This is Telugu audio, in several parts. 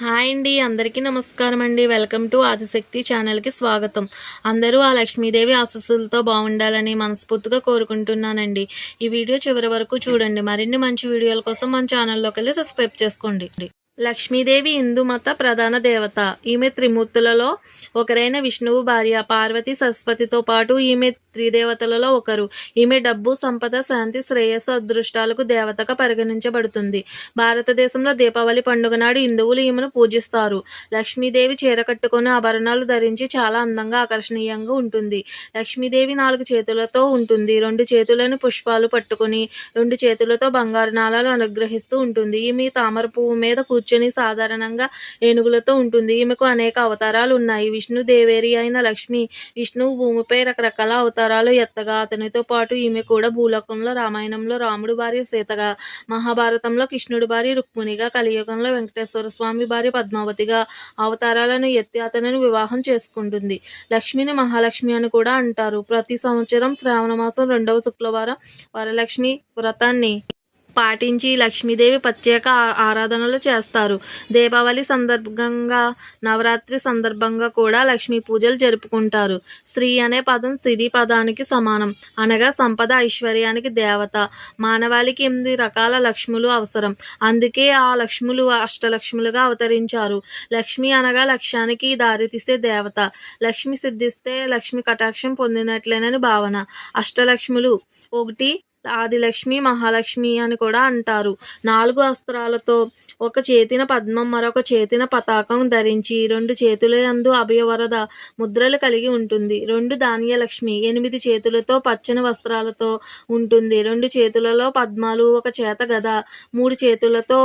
హాయ్ అండి అందరికీ నమస్కారం అండి. వెల్కమ్ టు ఆదిశక్తి ఛానల్కి స్వాగతం. అందరూ ఆ లక్ష్మీదేవి ఆశస్సులతో బాగుండాలని మనస్ఫూర్తిగా కోరుకుంటున్నానండి. ఈ వీడియో చివరి వరకు చూడండి. మరిన్ని మంచి వీడియోల కోసం మన ఛానల్లోకి వెళ్ళి సబ్స్క్రైబ్ చేసుకోండి. లక్ష్మీదేవి హిందూ మత ప్రధాన దేవత. ఈమె త్రిమూర్తులలో ఒకరైన విష్ణువు భార్య పార్వతి సరస్వతితో పాటు ఈమె త్రిదేవతలలో ఒకరు. ఈమె డబ్బు సంపద శాంతి శ్రేయస్సు అదృష్టాలకు దేవతగా పరిగణించబడుతుంది. భారతదేశంలో దీపావళి పండుగ నాడు హిందువులు ఈమెను పూజిస్తారు. లక్ష్మీదేవి చీర కట్టుకొని ఆభరణాలు ధరించి చాలా అందంగా ఆకర్షణీయంగా ఉంటుంది. లక్ష్మీదేవి నాలుగు చేతులతో ఉంటుంది. రెండు చేతులను పుష్పాలు పట్టుకొని రెండు చేతులతో బంగారు నాళాలు అనుగ్రహిస్తూ ఉంటుంది. ఈమె తామర పువ్వు మీద కూర్చొని సాధారణంగా ఏనుగులతో ఉంటుంది. ఈమెకు అనేక అవతారాలు ఉన్నాయి. విష్ణు దేవేరి అయిన లక్ష్మి విష్ణువు భూమిపై రకరకాల అవతారాలు ఎత్తగా అతనితో పాటు ఈమె కూడా భూలోకంలో రామాయణంలో రాముడు భార్య సీతగా మహాభారతంలో కృష్ణుడి భార్య రుక్మిణిగా కలియుగంలో వెంకటేశ్వర స్వామి భార్య పద్మావతిగా అవతారాలను ఎత్తి అతనిని వివాహం చేసుకుంటుంది. లక్ష్మిని మహాలక్ష్మి అని కూడా అంటారు. ప్రతి సంవత్సరం శ్రావణ మాసం రెండవ శుక్రవారం వరలక్ష్మి వ్రతాన్ని పాటించి లక్ష్మీదేవి ప్రత్యేక ఆరాధనలు చేస్తారు. దీపావళి సందర్భంగా నవరాత్రి సందర్భంగా కూడా లక్ష్మీ పూజలు జరుపుకుంటారు. స్త్రీ అనే పదం సిరి పదానికి సమానం. అనగా సంపద ఐశ్వర్యానికి దేవత. మానవాళికి ఎనిమిది రకాల లక్ష్ములు అవసరం. అందుకే ఆ లక్ష్ములు అష్టలక్ష్ములుగా అవతరించారు. లక్ష్మి అనగా లక్ష్యానికి దారితీసే దేవత. లక్ష్మి సిద్ధిస్తే లక్ష్మి కటాక్షం పొందినట్లేనని భావన. అష్టలక్ష్ములు. ఒకటి ఆదిలక్ష్మి మహాలక్ష్మి అని కూడా అంటారు. నాలుగు అస్త్రాలతో ఒక చేతిన పద్మం మరొక చేతిన పతాకం ధరించి రెండు చేతుల యందు అభయవరద ముద్రలు కలిగి ఉంటుంది. రెండు ధాన్యలక్ష్మి ఎనిమిది చేతులతో పచ్చని వస్త్రాలతో ఉంటుంది. రెండు చేతులలో పద్మాలు ఒక చేత గద మూడు చేతులతో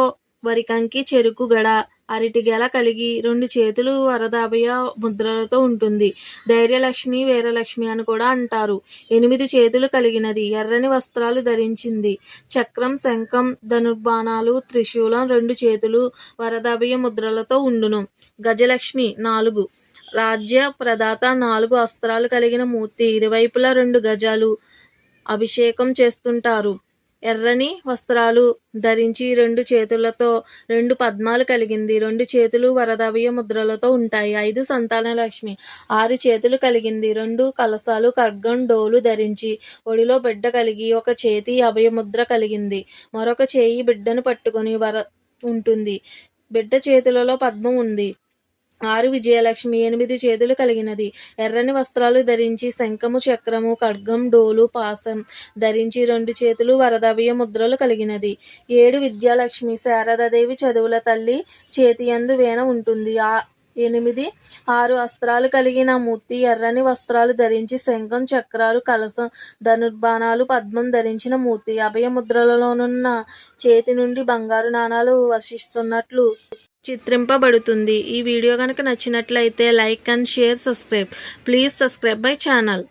వరికంకి చెరుకు గడ అరటి గెల కలిగి రెండు చేతులు వరదాభయ ముద్రలతో ఉంటుంది. ధైర్యలక్ష్మి వీరలక్ష్మి అని కూడా అంటారు. ఎనిమిది చేతులు కలిగినది ఎర్రని వస్త్రాలు ధరించింది. చక్రం శంఖం ధనుర్బాణాలు త్రిశూలం రెండు చేతులు వరదాభయ ముద్రలతో ఉండును. గజలక్ష్మి నాలుగు. రాజ్య ప్రదాత నాలుగు అస్త్రాలు కలిగిన మూర్తి ఇరువైపులా రెండు గజాలు అభిషేకం చేస్తుంటారు. ఎర్రని వస్త్రాలు ధరించి రెండు చేతులతో రెండు పద్మాలు కలిగింది. రెండు చేతులు వరదవ్య ముద్రలతో ఉంటాయి. ఐదు సంతాన లక్ష్మి ఆరు చేతులు కలిగింది. రెండు కలసాలు ఖడ్గం డోలు ధరించి ఒడిలో బిడ్డ కలిగి ఒక చేతి అభయముద్ర కలిగింది. మరొక చేయి బిడ్డను పట్టుకొని వర ఉంటుంది. బిడ్డ చేతులలో పద్మం ఉంది. ఆరు విజయలక్ష్మి ఎనిమిది చేతులు కలిగినది. ఎర్రని వస్త్రాలు ధరించి శంఖము చక్రము ఖడ్గం డోలు పాసం ధరించి రెండు చేతులు వరదవ్య ముద్రలు కలిగినది. ఏడు విద్యాలక్ష్మి శారదాదేవి చదువుల తల్లి చేతి అందు వీణ ఉంటుంది. ఆ ఎనిమిది ఆరు అస్త్రాలు కలిగిన మూర్తి ఎర్రని వస్త్రాలు ధరించి శంఖం చక్రాలు కలసం ధనుర్బాణాలు పద్మం ధరించిన మూర్తి అభయ ముద్రలలోనున్న చేతి నుండి బంగారు నాణాలు వర్షిస్తున్నట్లు చిత్రింపబడుతుంది. ఈ వీడియో కనుక నచ్చినట్లయితే like and share subscribe. Please subscribe my channel.